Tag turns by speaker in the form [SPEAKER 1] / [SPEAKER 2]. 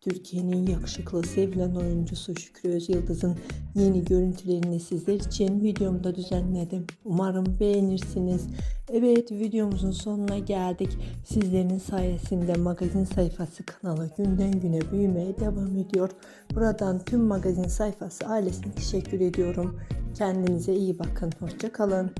[SPEAKER 1] Türkiye'nin yakışıklı sevilen oyuncusu Şükrü Özyıldız'ın yeni görüntülerini sizler için videomda düzenledim. Umarım beğenirsiniz. Evet videomuzun sonuna geldik. Sizlerin sayesinde magazin sayfası kanalı günden güne büyümeye devam ediyor. Buradan tüm magazin sayfası ailesine teşekkür ediyorum. Kendinize iyi bakın. Hoşçakalın.